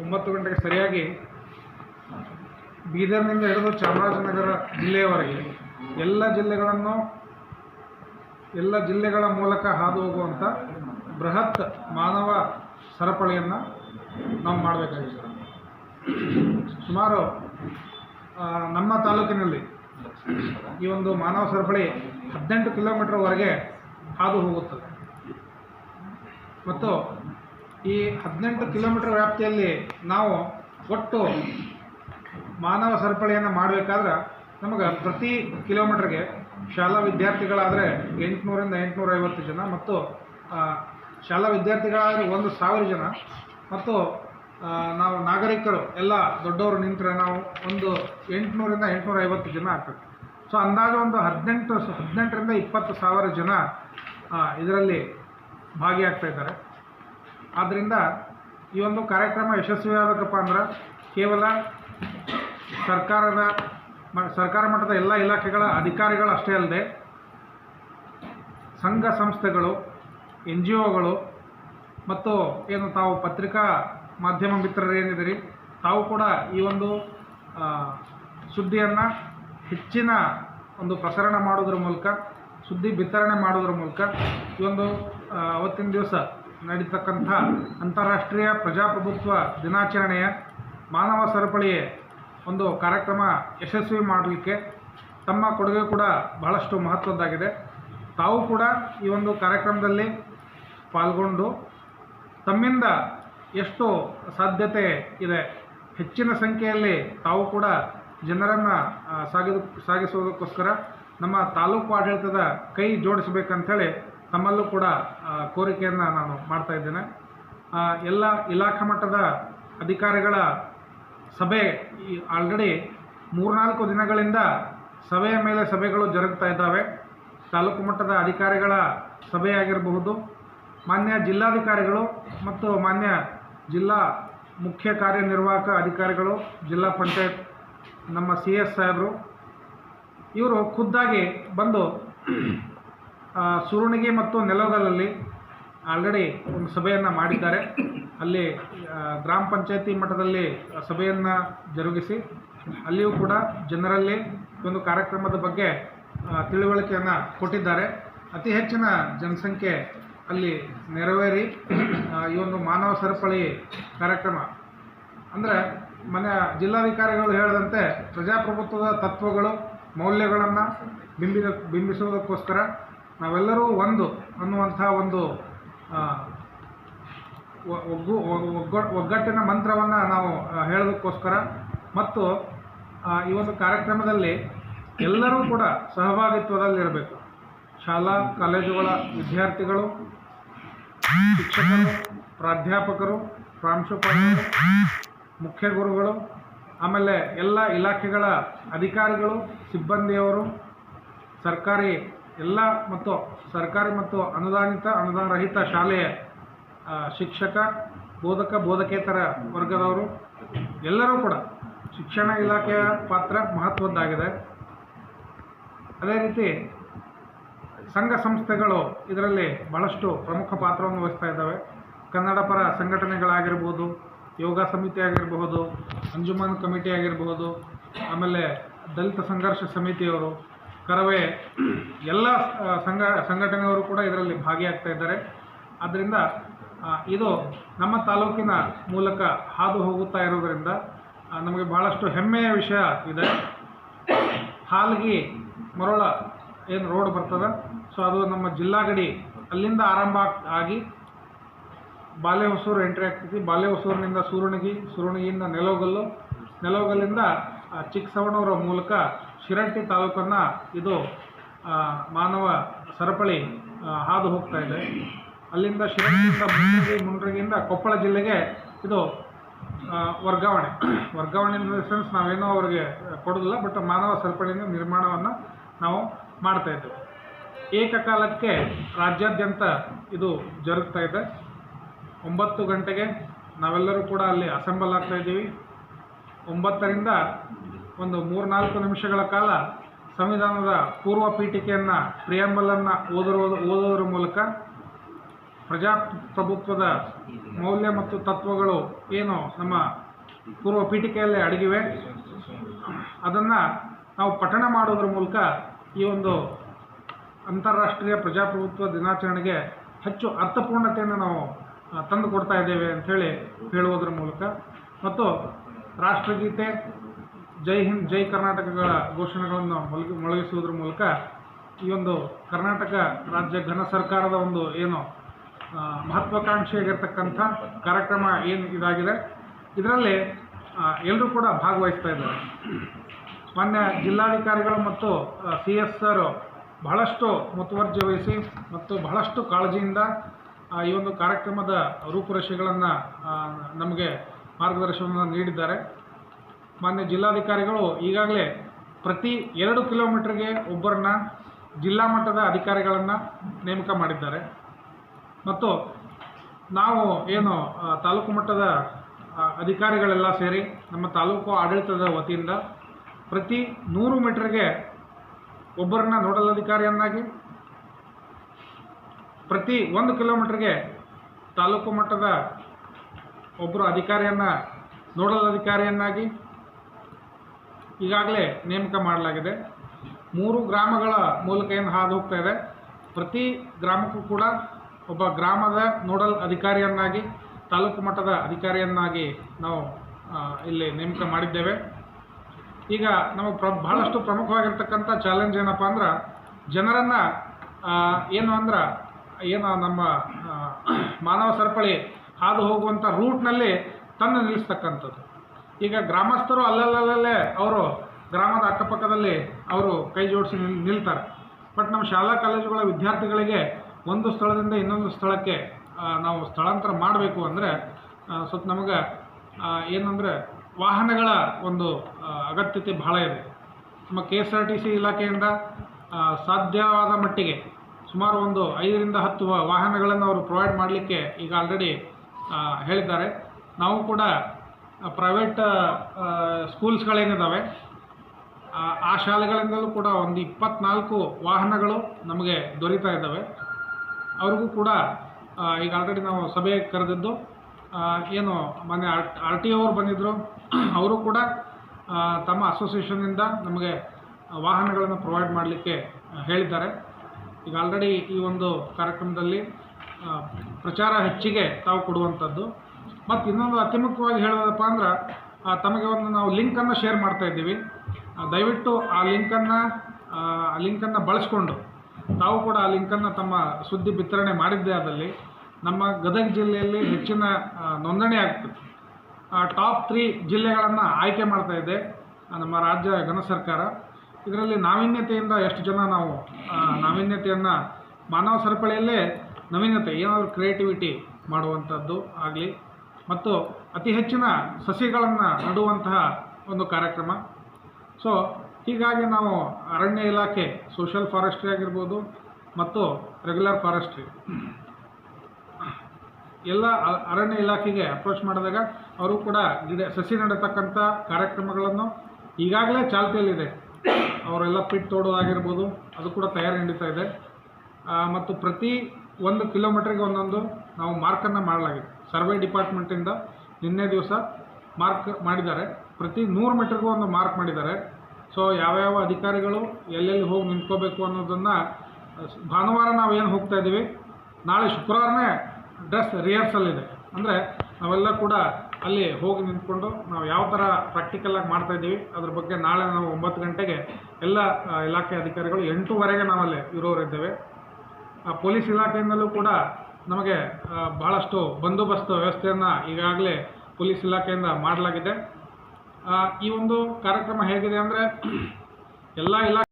ಒಂಬತ್ತು ಗಂಟೆಗೆ ಸರಿಯಾಗಿ ಬೀದರ್ನಿಂದ ಹಿಡಿದು ಚಾಮರಾಜನಗರ ಜಿಲ್ಲೆಯವರೆಗೆ ಎಲ್ಲ ಜಿಲ್ಲೆಗಳನ್ನು, ಎಲ್ಲ ಜಿಲ್ಲೆಗಳ ಮೂಲಕ ಹಾದು ಹೋಗುವಂಥ ಬೃಹತ್ ಮಾನವ ಸರಪಳಿಯನ್ನು ನಾವು ಮಾಡಬೇಕಾಗಿದೆ ಸುಮಾರು ನಮ್ಮ ತಾಲೂಕಿನಲ್ಲಿ ಈ ಒಂದು ಮಾನವ ಸರಪಳಿ ಹದಿನೆಂಟು ಕಿಲೋಮೀಟರ್ವರೆಗೆ ಹಾದು ಹೋಗುತ್ತದೆ. ಮತ್ತು ಈ ಹದಿನೆಂಟು ಕಿಲೋಮೀಟರ್ ವ್ಯಾಪ್ತಿಯಲ್ಲಿ ನಾವು ಒಟ್ಟು ಮಾನವ ಸರಪಳಿಯನ್ನು ಮಾಡಬೇಕಾದ್ರೆ ನಮಗೆ ಪ್ರತಿ ಕಿಲೋಮೀಟರ್ಗೆ ಶಾಲಾ ವಿದ್ಯಾರ್ಥಿಗಳಾದರೆ ಎಂಟುನೂರಿಂದ ಎಂಟುನೂರ ಐವತ್ತು ಜನ ಮತ್ತು ಶಾಲಾ ವಿದ್ಯಾರ್ಥಿಗಳಾದರೆ ಒಂದು ಸಾವಿರ ಜನ ಮತ್ತು ನಾವು ನಾಗರಿಕರು ಎಲ್ಲ ದೊಡ್ಡವರು ನಿಂತರೆ ನಾವು ಒಂದು ಎಂಟುನೂರಿಂದ ಎಂಟುನೂರ ಐವತ್ತು ಜನ ಆಗ್ತದೆ. ಸೊ, ಅಂದಾಜು ಒಂದು ಹದಿನೆಂಟು, ಹದಿನೆಂಟರಿಂದ ಇಪ್ಪತ್ತು ಸಾವಿರ ಜನ ಇದರಲ್ಲಿ ಭಾಗಿಯಾಗ್ತಾ ಇದ್ದಾರೆ. ಆದ್ದರಿಂದ ಈ ಒಂದು ಕಾರ್ಯಕ್ರಮ ಯಶಸ್ವಿಯಾಗಬೇಕಪ್ಪ ಅಂದ್ರೆ ಕೇವಲ ಸರ್ಕಾರದ ಸರ್ಕಾರ ಮಟ್ಟದ ಎಲ್ಲ ಇಲಾಖೆಗಳ ಅಧಿಕಾರಿಗಳು ಅಷ್ಟೇ ಅಲ್ಲದೆ ಸಂಘ ಸಂಸ್ಥೆಗಳು, ಎನ್ ಜಿ ಒಗಳು ಮತ್ತು ಏನು ತಾವು ಪತ್ರಿಕಾ ಮಾಧ್ಯಮ ಮಿತ್ರರು ಏನಿದ್ದೀರಿ, ತಾವು ಕೂಡ ಈ ಒಂದು ಸುದ್ದಿಯನ್ನು ಹೆಚ್ಚಿನ ಒಂದು ಪ್ರಸರಣ ಮಾಡೋದ್ರ ಮೂಲಕ, ಸುದ್ದಿ ವಿತರಣೆ ಮಾಡೋದ್ರ ಮೂಲಕ ಈ ಒಂದು ಅವತ್ತಿನ ದಿವಸ ನಡೀತಕ್ಕಂಥ ಅಂತಾರಾಷ್ಟ್ರೀಯ ಪ್ರಜಾಪ್ರಭುತ್ವ ದಿನಾಚರಣೆಯ ಮಾನವ ಸರಪಳಿ ಒಂದು ಕಾರ್ಯಕ್ರಮ ಯಶಸ್ವಿ ಮಾಡಲಿಕ್ಕೆ ತಮ್ಮ ಕೊಡುಗೆ ಕೂಡ ಬಹಳಷ್ಟು ಮಹತ್ವದ್ದಾಗಿದೆ. ತಾವು ಕೂಡ ಈ ಒಂದು ಕಾರ್ಯಕ್ರಮದಲ್ಲಿ ಪಾಲ್ಗೊಂಡು ತಮ್ಮಿಂದ ಎಷ್ಟು ಸಾಧ್ಯತೆ ಇದೆ ಹೆಚ್ಚಿನ ಸಂಖ್ಯೆಯಲ್ಲಿ ತಾವು ಕೂಡ ಜನರನ್ನು ಸಾಗಿದ, ಸಾಗಿಸುವುದಕ್ಕೋಸ್ಕರ ನಮ್ಮ ತಾಲೂಕು ಆಡಳಿತದ ಕೈ ಜೋಡಿಸಬೇಕಂಥೇಳಿ ತಮ್ಮಲ್ಲೂ ಕೂಡ ಕೋರಿಕೆಯನ್ನು ನಾನು ಮಾಡ್ತಾ ಇದ್ದೇನೆ. ಎಲ್ಲ ಇಲಾಖಾ ಮಟ್ಟದ ಅಧಿಕಾರಿಗಳ ಸಭೆ ಆಲ್ರೆಡಿ ಮೂರ್ನಾಲ್ಕು ದಿನಗಳಿಂದ ಸಭೆಯ ಮೇಲೆ ಸಭೆಗಳು ಜರುಗ್ತಾ ಇದ್ದಾವೆ. ತಾಲೂಕು ಮಟ್ಟದ ಅಧಿಕಾರಿಗಳ ಸಭೆಯಾಗಿರಬಹುದು. ಮಾನ್ಯ ಜಿಲ್ಲಾಧಿಕಾರಿಗಳು ಮತ್ತು ಮಾನ್ಯ ಜಿಲ್ಲಾ ಮುಖ್ಯ ಕಾರ್ಯನಿರ್ವಾಹಕ ಅಧಿಕಾರಿಗಳು, ಜಿಲ್ಲಾ ಪಂಚಾಯತ್ ನಮ್ಮ ಸಿ ಎಸ್ ಸಾಹೇಬರು, ಇವರು ಖುದ್ದಾಗಿ ಬಂದು ಸುರುಣಿಗೆ ಮತ್ತು ನೆಲಗಲಲ್ಲಿ ಆಲ್ರೆಡಿ ಒಂದು ಸಭೆಯನ್ನು ಮಾಡಿದ್ದಾರೆ. ಅಲ್ಲಿ ಗ್ರಾಮ ಪಂಚಾಯತಿ ಮಟ್ಟದಲ್ಲಿ ಸಭೆಯನ್ನು ಜರುಗಿಸಿ, ಅಲ್ಲಿಯೂ ಕೂಡ ಜನರಲ್ಲಿ ಒಂದು ಕಾರ್ಯಕ್ರಮದ ಬಗ್ಗೆ ತಿಳುವಳಿಕೆಯನ್ನು ಕೊಟ್ಟಿದ್ದಾರೆ. ಅತಿ ಹೆಚ್ಚಿನ ಜನಸಂಖ್ಯೆ ಅಲ್ಲಿ ನೆರವೇರಿ ಈ ಒಂದು ಮಾನವ ಸರಪಳಿ ಕಾರ್ಯಕ್ರಮ. ಅಂದರೆ, ಮನೆ ಜಿಲ್ಲಾಧಿಕಾರಿಗಳು ಹೇಳಿದಂತೆ ಪ್ರಜಾಪ್ರಭುತ್ವದ ತತ್ವಗಳು, ಮೌಲ್ಯಗಳನ್ನು ಬಿಂಬಿದ, ಬಿಂಬಿಸುವುದಕ್ಕೋಸ್ಕರ ನಾವೆಲ್ಲರೂ ಒಂದು ಅನ್ನುವಂಥ ಒಂದು ಒಗ್ಗು ಒಗ್- ಒಗ್ಗಟ್ಟಿನ ಮಂತ್ರವನ್ನು ನಾವು ಹೇಳೋದಕ್ಕೋಸ್ಕರ ಮತ್ತು ಈ ಒಂದು ಕಾರ್ಯಕ್ರಮದಲ್ಲಿ ಎಲ್ಲರೂ ಕೂಡ ಸಹಭಾಗಿತ್ವದಲ್ಲಿರಬೇಕು. ಶಾಲಾ, ಕಾಲೇಜುಗಳ ವಿದ್ಯಾರ್ಥಿಗಳು, ಶಿಕ್ಷಕರು, ಪ್ರಾಧ್ಯಾಪಕರು, ಪ್ರಾಂಶುಪಾಲರು, ಮುಖ್ಯ ಗುರುಗಳು, ಆಮೇಲೆ ಎಲ್ಲ ಇಲಾಖೆಗಳ ಅಧಿಕಾರಿಗಳು, ಸಿಬ್ಬಂದಿಯವರು, ಸರ್ಕಾರಿ ಎಲ್ಲ ಮತ್ತು ಸರ್ಕಾರಿ ಮತ್ತು ಅನುದಾನಿತ ಅನುದಾನ ರಹಿತ ಶಾಲೆಯ ಶಿಕ್ಷಕ, ಬೋಧಕ, ಬೋಧಕೇತರ ವರ್ಗದವರು ಎಲ್ಲರೂ ಕೂಡ ಶಿಕ್ಷಣ ಇಲಾಖೆಯ ಪಾತ್ರ ಮಹತ್ವದ್ದಾಗಿದೆ. ಅದೇ ರೀತಿ ಸಂಘ ಸಂಸ್ಥೆಗಳು ಇದರಲ್ಲಿ ಬಹಳಷ್ಟು ಪ್ರಮುಖ ಪಾತ್ರವನ್ನು ವಹಿಸ್ತಾ ಇದ್ದಾವೆ. ಕನ್ನಡ ಪರ ಸಂಘಟನೆಗಳಾಗಿರ್ಬೋದು, ಯೋಗ ಸಮಿತಿ ಆಗಿರಬಹುದು, ಅಂಜುಮಾನ್ ಕಮಿಟಿ ಆಗಿರಬಹುದು, ಆಮೇಲೆ ದಲಿತ ಸಂಘರ್ಷ ಸಮಿತಿಯವರು ಕರವೇ ಎಲ್ಲ ಸಂಘ, ಸಂಘಟನೆಯವರು ಕೂಡ ಇದರಲ್ಲಿ ಭಾಗಿಯಾಗ್ತಾ ಇದ್ದಾರೆ. ಆದ್ದರಿಂದ ಇದು ನಮ್ಮ ತಾಲೂಕಿನ ಮೂಲಕ ಹಾದು ಹೋಗುತ್ತಾ ಇರೋದರಿಂದ ನಮಗೆ ಬಹಳಷ್ಟು ಹೆಮ್ಮೆಯ ವಿಷಯ ಇದೆ. ಹಾಲ್ಗಿ ಮರಳ ಏನು ರೋಡ್ ಬರ್ತದೆ, ಸೊ ಅದು ನಮ್ಮ ಜಿಲ್ಲಾ ಗಡಿ ಅಲ್ಲಿಂದ ಆರಂಭ ಆಗ್- ಆಗಿ ಬಾಲೆ ಹೊಸೂರು ಎಂಟ್ರಿ ಆಗ್ತೈತಿ. ಬಾಲೆ ಹೊಸೂರಿನಿಂದ ಸೂರುಣಗಿ ಸೂರುಣಿಗಿಂದ ನೆಲೋಗಲ್ಲು ನೆಲೋಗಲ್ಲಿಂದ ಚಿಕ್ಕ ಚಿಕ್ಕಸವಣೂರ ಮೂಲಕ ಶಿರಟ್ಟಿ ತಾಲೂಕನ್ನು ಇದು ಮಾನವ ಸರಪಳಿ ಹಾದು ಹೋಗ್ತಾ ಇದೆ. ಅಲ್ಲಿಂದ ಶಿರಟ್ಟಿಯಿಂದ ಮುಂಡ್ರಗಿ ಮುಂಡ್ರಗಿಯಿಂದ ಕೊಪ್ಪಳ ಜಿಲ್ಲೆಗೆ ಇದು ವರ್ಗಾವಣೆ. ವರ್ಗಾವಣೆ ಇನ್ ದ ಸೆನ್ಸ್ ನಾವೇನೋ ಅವರಿಗೆ ಕೊಡೋದಿಲ್ಲ, ಬಟ್ ಮಾನವ ಸರಪಳಿನ ನಿರ್ಮಾಣವನ್ನು ನಾವು ಮಾಡ್ತಾ ಇದ್ದೇವೆ. ಏಕಕಾಲಕ್ಕೆ ರಾಜ್ಯಾದ್ಯಂತ ಇದು ಜರುಗ್ತಾ ಇದೆ. ಒಂಬತ್ತು ಗಂಟೆಗೆ ನಾವೆಲ್ಲರೂ ಕೂಡ ಅಲ್ಲಿ ಅಸೆಂಬಲ್ ಆಗ್ತಾ ಇದ್ದೀವಿ. ಒಂಬತ್ತರಿಂದ ಒಂದು ಮೂರ್ನಾಲ್ಕು ನಿಮಿಷಗಳ ಕಾಲ ಸಂವಿಧಾನದ ಪೂರ್ವ ಪೀಠಿಕೆಯನ್ನು ಪ್ರಿಯಂಬಲನ್ನು ಓದಿರೋದು ಓದೋದ್ರ ಮೂಲಕ ಪ್ರಜಾಪ್ರಭುತ್ವದ ಮೌಲ್ಯ ಮತ್ತು ತತ್ವಗಳು ಏನು ನಮ್ಮ ಪೂರ್ವ ಪೀಠಿಕೆಯಲ್ಲಿ ಅಡಗಿವೆ. ಅದನ್ನು ನಾವು ಪಠಣ ಮಾಡೋದ್ರ ಮೂಲಕ ಈ ಒಂದು ಅಂತಾರಾಷ್ಟ್ರೀಯ ಪ್ರಜಾಪ್ರಭುತ್ವ ದಿನಾಚರಣೆಗೆ ಹೆಚ್ಚು ಅರ್ಥಪೂರ್ಣತೆಯನ್ನು ನಾವು ತಂದು ಕೊಡ್ತಾ ಇದ್ದೇವೆ ಅಂಥೇಳಿ ಹೇಳುವುದರ ಮೂಲಕ. ಮತ್ತು ರಾಷ್ಟ್ರಗೀತೆ ಜೈ ಹಿಂದ್, ಜೈ ಕರ್ನಾಟಕಗಳ ಘೋಷಣೆಗಳನ್ನು ಮೊಳಗಿ ಮೊಳಗಿಸುವುದರ ಮೂಲಕ ಈ ಒಂದು ಕರ್ನಾಟಕ ರಾಜ್ಯ ಘನ ಸರ್ಕಾರದ ಒಂದು ಏನು ಮಹತ್ವಾಕಾಂಕ್ಷೆಯಾಗಿರ್ತಕ್ಕಂಥ ಕಾರ್ಯಕ್ರಮ ಏನು ಇದಾಗಿದೆ, ಇದರಲ್ಲಿ ಎಲ್ಲರೂ ಕೂಡ ಭಾಗವಹಿಸ್ತಾ ಇದ್ದಾರೆ. ಮಾನ್ಯ ಜಿಲ್ಲಾಧಿಕಾರಿಗಳು ಮತ್ತು ಸಿ ಎಸ್ ಸರ್ ಬಹಳಷ್ಟು ಮುತುವರ್ಜಿ ವಹಿಸಿ ಮತ್ತು ಬಹಳಷ್ಟು ಕಾಳಜಿಯಿಂದ ಈ ಒಂದು ಕಾರ್ಯಕ್ರಮದ ರೂಪುರೇಷೆಗಳನ್ನು ನಮಗೆ ಮಾರ್ಗದರ್ಶನವನ್ನು ನೀಡಿದ್ದಾರೆ. ಮಾನ್ಯ ಜಿಲ್ಲಾಧಿಕಾರಿಗಳು ಈಗಾಗಲೇ ಪ್ರತಿ ಎರಡು ಕಿಲೋಮೀಟರ್ಗೆ ಒಬ್ಬರನ್ನ ಜಿಲ್ಲಾ ಮಟ್ಟದ ಅಧಿಕಾರಿಗಳನ್ನು ನೇಮಕ ಮಾಡಿದ್ದಾರೆ. ಮತ್ತು ನಾವು ಏನು ತಾಲೂಕು ಮಟ್ಟದ ಅಧಿಕಾರಿಗಳೆಲ್ಲ ಸೇರಿ ನಮ್ಮ ತಾಲೂಕು ಆಡಳಿತದ ವತಿಯಿಂದ ಪ್ರತಿ ನೂರು ಮೀಟರ್ಗೆ ಒಬ್ಬರನ್ನ ನೋಡಲ್ ಅಧಿಕಾರಿಯನ್ನಾಗಿ, ಪ್ರತಿ ಒಂದು ಕಿಲೋಮೀಟ್ರಿಗೆ ತಾಲೂಕು ಮಟ್ಟದ ಒಬ್ಬರು ಅಧಿಕಾರಿಯನ್ನು ನೋಡಲ್ ಅಧಿಕಾರಿಯನ್ನಾಗಿ ಈಗಾಗಲೇ ನೇಮಕ ಮಾಡಲಾಗಿದೆ. ಮೂರು ಗ್ರಾಮಗಳ ಮೂಲಕ ಏನು ಹಾದು ಹೋಗ್ತಾ ಇದೆ. ಪ್ರತಿ ಗ್ರಾಮಕ್ಕೂ ಕೂಡ ಒಬ್ಬ ಗ್ರಾಮದ ನೋಡಲ್ ಅಧಿಕಾರಿಯನ್ನಾಗಿ, ತಾಲೂಕು ಮಟ್ಟದ ಅಧಿಕಾರಿಯನ್ನಾಗಿ ನಾವು ಇಲ್ಲಿ ನೇಮಕ ಮಾಡಿದ್ದೇವೆ. ಈಗ ನಮಗೆ ಪ್ರ, ಬಹಳಷ್ಟು ಪ್ರಮುಖವಾಗಿರ್ತಕ್ಕಂಥ ಚಾಲೆಂಜ್ ಏನಪ್ಪ ಅಂದ್ರೆ, ಜನರನ್ನು ಏನು ಅಂದ್ರೆ, ಏನು ನಮ್ಮ ಮಾನವ ಸರಪಳಿ ಹಾದು ಹೋಗುವಂಥ ರೂಟ್ನಲ್ಲಿ ತಂದು ನಿಲ್ಲಿಸ್ತಕ್ಕಂಥದ್ದು. ಈಗ ಗ್ರಾಮಸ್ಥರು ಅಲ್ಲಲ್ಲಲ್ಲೇ ಅವರು ಗ್ರಾಮದ ಅಕ್ಕಪಕ್ಕದಲ್ಲಿ ಅವರು ಕೈ ಜೋಡಿಸಿ ನಿಲ್, ನಿಲ್ತಾರೆ. ಬಟ್ ನಮ್ಮ ಶಾಲಾ ಕಾಲೇಜುಗಳ ವಿದ್ಯಾರ್ಥಿಗಳಿಗೆ ಒಂದು ಸ್ಥಳದಿಂದ ಇನ್ನೊಂದು ಸ್ಥಳಕ್ಕೆ ನಾವು ಸ್ಥಳಾಂತರ ಮಾಡಬೇಕು ಅಂದರೆ ಸ್ವಲ್ಪ ನಮಗೆ ಏನಂದರೆ ವಾಹನಗಳ ಒಂದು ಅಗತ್ಯತೆ ಬಹಳ ಇದೆ. ನಮ್ಮ K S R T C ಇಲಾಖೆಯಿಂದ ಸಾಧ್ಯವಾದ ಮಟ್ಟಿಗೆ ಸುಮಾರು ಒಂದು ಐದರಿಂದ ಹತ್ತು ವಾಹನಗಳನ್ನು ಅವರು ಪ್ರೊವೈಡ್ ಮಾಡಲಿಕ್ಕೆ ಈಗ ಆಲ್ರೆಡಿ ಹೇಳಿದ್ದಾರೆ. ನಾವು ಕೂಡ ಪ್ರೈವೇಟ್ ಸ್ಕೂಲ್ಸ್ಗಳೇನಿದ್ದಾವೆ ಆ ಶಾಲೆಗಳಿಂದಲೂ ಕೂಡ ಒಂದು ಇಪ್ಪತ್ನಾಲ್ಕು ವಾಹನಗಳು ನಮಗೆ ದೊರೀತಾ ಇದ್ದಾವೆ. ಅವ್ರಿಗೂ ಕೂಡ ಈಗ ಆಲ್ರೆಡಿ ನಾವು ಸಭೆ ಕರೆದಿದ್ದು ಏನು ಮೊನ್ನೆ ಆರ್ ಟಿ ಅವರು ಬಂದಿದ್ದರು ಅವರು ಕೂಡ ತಮ್ಮ ಅಸೋಸಿಯೇಷನ್ನಿಂದ ನಮಗೆ ವಾಹನಗಳನ್ನು ಪ್ರೊವೈಡ್ ಮಾಡಲಿಕ್ಕೆ ಹೇಳಿದ್ದಾರೆ. ಈಗ ಆಲ್ರೆಡಿ ಈ ಒಂದು ಕಾರ್ಯಕ್ರಮದಲ್ಲಿ ಪ್ರಚಾರ ಹೆಚ್ಚಿಗೆ ತಾವು ಕೊಡುವಂಥದ್ದು. ಮತ್ತು ಇನ್ನೊಂದು ಅತಿ ಮುಖ್ಯವಾಗಿ ಹೇಳೋದಪ್ಪ ಅಂದ್ರೆ ತಮಗೆ ಒಂದು ನಾವು ಲಿಂಕನ್ನು ಶೇರ್ ಮಾಡ್ತಾ ಇದ್ದೀವಿ. ದಯವಿಟ್ಟು ಆ ಲಿಂಕನ್ನು ಆ ಲಿಂಕನ್ನು ಬಳಸ್ಕೊಂಡು, ತಾವು ಕೂಡ ಆ ಲಿಂಕನ್ನು ತಮ್ಮ ಸುದ್ದಿ ಬಿತ್ತರಣೆ ಮಾಡಿದ್ದೇ ಅದರಲ್ಲಿ ನಮ್ಮ ಗದಗ ಜಿಲ್ಲೆಯಲ್ಲಿ ಹೆಚ್ಚಿನ ನೋಂದಣಿ ಆಗ್ತದೆ ಟಾಪ್ ತ್ರೀ ಜಿಲ್ಲೆಗಳನ್ನು ಆಯ್ಕೆ ಮಾಡ್ತಾ ಇದೆ ನಮ್ಮ ರಾಜ್ಯ ಘನ ಸರ್ಕಾರ. ಇದರಲ್ಲಿ ನಾವೀನ್ಯತೆಯಿಂದ ಎಷ್ಟು ಜನ ನಾವು ನಾವೀನ್ಯತೆಯನ್ನು ಮಾನವ ಸರಪಳಿಯಲ್ಲೇ ನವೀನತೆ ಏನಾದರೂ ಕ್ರಿಯೇಟಿವಿಟಿ ಮಾಡುವಂಥದ್ದು ಆಗಲಿ ಮತ್ತು ಅತಿ ಹೆಚ್ಚಿನ ಸಸಿಗಳನ್ನು ನೆಡುವಂತಹ ಒಂದು ಕಾರ್ಯಕ್ರಮ. ಸೊ ಹೀಗಾಗಿ ನಾವು ಅರಣ್ಯ ಇಲಾಖೆ ಸೋಷಲ್ ಫಾರೆಸ್ಟ್ರಿ ಆಗಿರ್ಬೋದು ಮತ್ತು ರೆಗ್ಯುಲರ್ ಫಾರೆಸ್ಟ್ರಿ ಎಲ್ಲ ಅರಣ್ಯ ಇಲಾಖೆಗೆ ಅಪ್ರೋಚ್ ಮಾಡಿದಾಗ ಅವರು ಕೂಡ ಗಿಡ, ಸಸಿ ನೆಡತಕ್ಕಂಥ ಕಾರ್ಯಕ್ರಮಗಳನ್ನು ಈಗಾಗಲೇ ಚಾಲ್ತಿಯಲ್ಲಿದೆ. ಅವರೆಲ್ಲ ಪಿಟ್ ತೋಡೋದಾಗಿರ್ಬೋದು ಅದು ಕೂಡ ತಯಾರಿ ನಡೀತಾ ಇದೆ. ಮತ್ತು ಪ್ರತಿ ಒಂದು ಕಿಲೋಮೀಟ್ರಿಗೆ ಒಂದೊಂದು ನಾವು ಮಾರ್ಕನ್ನು ಮಾಡಲಾಗಿದೆ. ಸರ್ವೆ ಡಿಪಾರ್ಟ್ಮೆಂಟಿಂದ ನಿನ್ನೆ ದಿವಸ ಮಾರ್ಕ್ ಮಾಡಿದ್ದಾರೆ. ಪ್ರತಿ ನೂರು ಮೀಟ್ರಿಗೂ ಒಂದು ಮಾರ್ಕ್ ಮಾಡಿದ್ದಾರೆ. ಸೊ ಯಾವ್ಯಾವ ಅಧಿಕಾರಿಗಳು ಎಲ್ಲೆಲ್ಲಿ ಹೋಗಿ ನಿಂತ್ಕೋಬೇಕು ಅನ್ನೋದನ್ನು ಭಾನುವಾರ ನಾವು ಏನು ಹೋಗ್ತಾ ಇದ್ದೀವಿ ನಾಳೆ ಶುಕ್ರವಾರನೇ ಡ್ರೆಸ್ ರಿಹರ್ಸಲ್ ಇದೆ. ಅಂದರೆ ನಾವೆಲ್ಲ ಕೂಡ ಅಲ್ಲಿ ಹೋಗಿ ನಿಂತ್ಕೊಂಡು ನಾವು ಯಾವ ಥರ ಪ್ರಾಕ್ಟಿಕಲಾಗಿ ಮಾಡ್ತಾ ಇದ್ದೀವಿ ಅದ್ರ ಬಗ್ಗೆ ನಾಳೆ ನಾವು ಒಂಬತ್ತು ಗಂಟೆಗೆ ಎಲ್ಲ ಇಲಾಖೆ ಅಧಿಕಾರಿಗಳು ಎಂಟೂವರೆಗೆ ನಾವಲ್ಲಿ ಇರೋರಿದ್ದೇವೆ. ಆ, ಪೊಲೀಸ್ ಇಲಾಖೆಯಿಂದಲೂ ಕೂಡ ನಮಗೆ ಬಹಳಷ್ಟು ಬಂದೋಬಸ್ತ್ ವ್ಯವಸ್ಥೆಯನ್ನು ಈಗಾಗಲೇ ಪೊಲೀಸ್ ಇಲಾಖೆಯಿಂದ ಮಾಡಲಾಗಿದೆ. ಈ ಒಂದು ಕಾರ್ಯಕ್ರಮ ಹೇಗಿದೆ ಅಂದರೆ, ಎಲ್ಲ ಇಲಾಖೆ